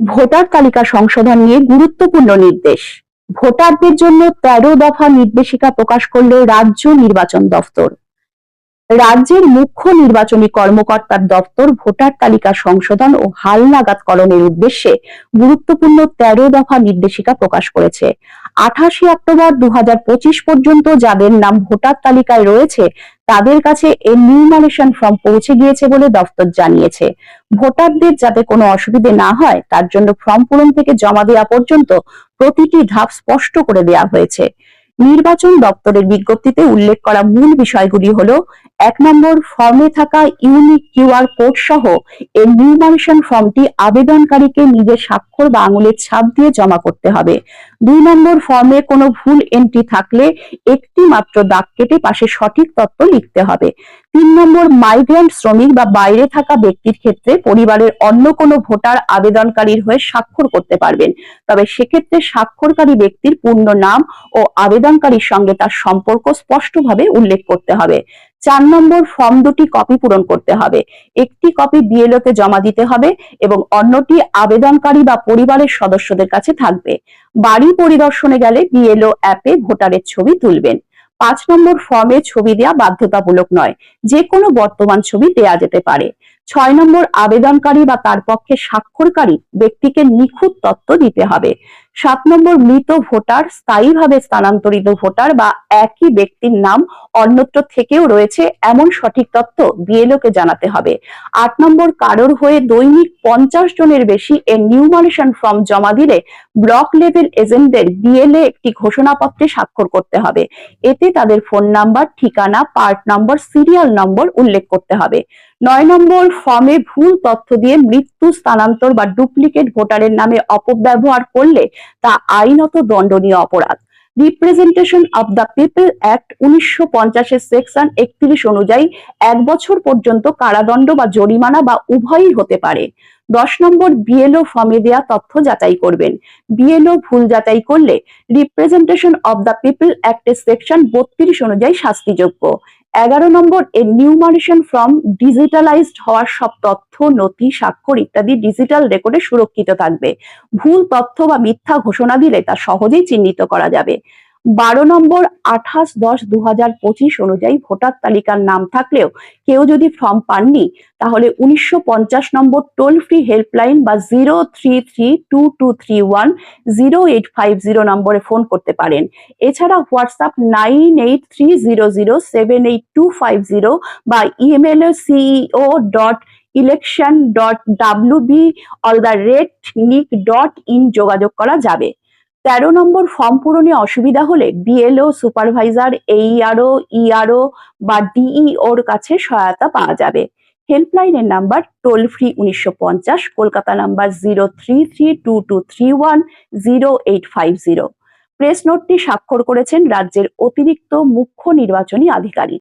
Voter তালিকা সংশোধন নিয়ে গুরুত্বপূর্ণ নির্দেশ। ভোটারদের জন্য তেরো দফা নির্দেশিকা প্রকাশ করল রাজ্য নির্বাচন দফতর। রাজ্যের মুখ্য নির্বাচনী কর্মকর্তার দপ্তর ভোটার তালিকা সংশোধন ও হালনাগাদকরণের উদ্দেশ্যে গুরুত্বপূর্ণ তেরো দফা নির্দেশিকা প্রকাশ করেছে। আঠাশে অক্টোবর দু হাজার পঁচিশ পর্যন্ত যাদের নাম ভোটার তালিকায় রয়েছে তাদের কাছে এনিউমারেশন ফর্ম পৌঁছে গিয়েছে বলে দফতর জানিয়েছে। ভোটারদের যাতে কোনো অসুবিধে না হয়, তার জন্য ফর্ম পূরণ থেকে জমা দেওয়া পর্যন্ত প্রতিটি ধাপ স্পষ্ট করে দেওয়া হয়েছে। নির্বাচন দপ্তরের বিজ্ঞপ্তিতে উল্লেখ করা মূল বিষয়গুলি হলো এক নম্বর ফর্মে থাকা ইউনিক কিউআর কোড সহ এর নিউমারেশন ফর্মটি আবেদনকারীকে নিজের স্বাক্ষর বা আঙুলের ছাপ দিয়ে জমা করতে হবে। দুই নম্বর ফর্মে কোনো ভুল এন্ট্রি থাকলে একটি মাত্র দাগ কেটে পাশে সঠিক তথ্য লিখতে হবে। তিন নম্বর মাইগ্রেন্ট শ্রমিক বা বাইরে থাকা ব্যক্তির ক্ষেত্রে পরিবারের অন্য কোনো ভোটার আবেদনকারীর হয়ে স্বাক্ষর করতে পারবেন। তবে সেক্ষেত্রে স্বাক্ষরকারী ব্যক্তির পূর্ণ নাম ও আবেদনকারীর সঙ্গে তার সম্পর্ক স্পষ্টভাবে উল্লেখ করতে হবে। চার নম্বর ফর্ম দুটি কপি পূরণ করতে হবে। একটি কপি বিএলও তে জমা দিতে হবে এবং অন্যটি আবেদনকারী বা পরিবারের সদস্যদের কাছে থাকবে। বাড়ি পরিদর্শনে গেলে বিএলও অ্যাপে ভোটারের ছবি তুলবেন। পাঁচ নম্বর ফর্মে ছবি দেওয়া বাধ্যতামূলক নয়, যে কোনো বর্তমান ছবি দেয়া যেতে পারে। ছয় নম্বর আবেদনকারী বা তার পক্ষে স্বাক্ষরকারী ব্যক্তিকে নিখুঁত তথ্য দিতে হবে। সাত নম্বর মৃত ভোটার স্থায়ীভাবে স্থানান্তরিত ভোটার বা একই ব্যক্তির নাম অন্যত্র থেকেও রয়েছে এমন সঠিক তথ্য বিএলও কে জানাতে হবে। আট নম্বর কারোর হয়ে দৈনিক পঞ্চাশ জনের বেশি এর নিউমারেশন ফর্ম জমা দিলে ব্লক লেভেল এজেন্টদের বিএলএ একটি ঘোষণাপত্রে স্বাক্ষর করতে হবে। এতে তাদের ফোন নাম্বার, ঠিকানা, পার্ট নম্বর, সিরিয়াল নম্বর উল্লেখ করতে হবে। নয় নম্বর ফর্মে ভুল তথ্য দিয়ে মৃত্যু, স্থানান্তর বা ডুপ্লিকেট ভোটারের নামে অপব্যবহার করলে তা আইনত দণ্ডনীয় অপরাধ। Representation of the people act উনিশশো পঞ্চাশের সেকশন একত্রিশ অনুযায়ী এক বছর পর্যন্ত কারাদণ্ড বা জরিমানা বা উভয়ই হতে পারে। দশ নম্বর বিএলও ফর্মে দেয়া তথ্য যাচাই করবেন। বিএলও ভুল যাচাই করলে রিপ্রেজেন্টেশন অব দ্য পিপল অ্যাক্টের সেকশন বত্রিশ অনুযায়ী শাস্তিযোগ্য। এগারো নম্বর নিউমারেশন ফর্ম ডিজিটালাইজড হওয়ার সব তথ্য নথি স্বাক্ষর ইত্যাদি ডিজিটাল রেকর্ডে সুরক্ষিত থাকবে। ভুল তথ্য বা মিথ্যা ঘোষণা দিলে তা সহজেই চিহ্নিত করা যাবে। বারো নম্বর আঠাশ দশ দু হাজার পঁচিশ অনুযায়ী ভোটার তালিকার নাম থাকলেও কেউ যদি ফর্ম পাননি, তাহলে উনিশশো পঞ্চাশ নম্বর টোল ফ্রি হেল্পলাইন বা zero three three two two three one zero eight five zero নম্বরে ফোন করতে পারেন। এছাড়া WhatsApp nine eight three zero zero seven eight two five zero বা email CEO dot election dot WB all the rate nic dot in যোগাযোগ করা যাবে। তেরো নম্বর form পূরণে অসুবিধা হলে বিএলও সুপারভাইজার এইআরও ইআরও বা ডিইওর কাছে সহায়তা পাওয়া যাবে। হেল্পলাইনের নাম্বার টোল ফ্রি উনিশশো পঞ্চাশ, Kolkata number zero three three two two three one zero eight five zero press নোটটি স্বাক্ষর করেছেন রাজ্যের অতিরিক্ত মুখ্য নির্বাচনী আধিকারিক।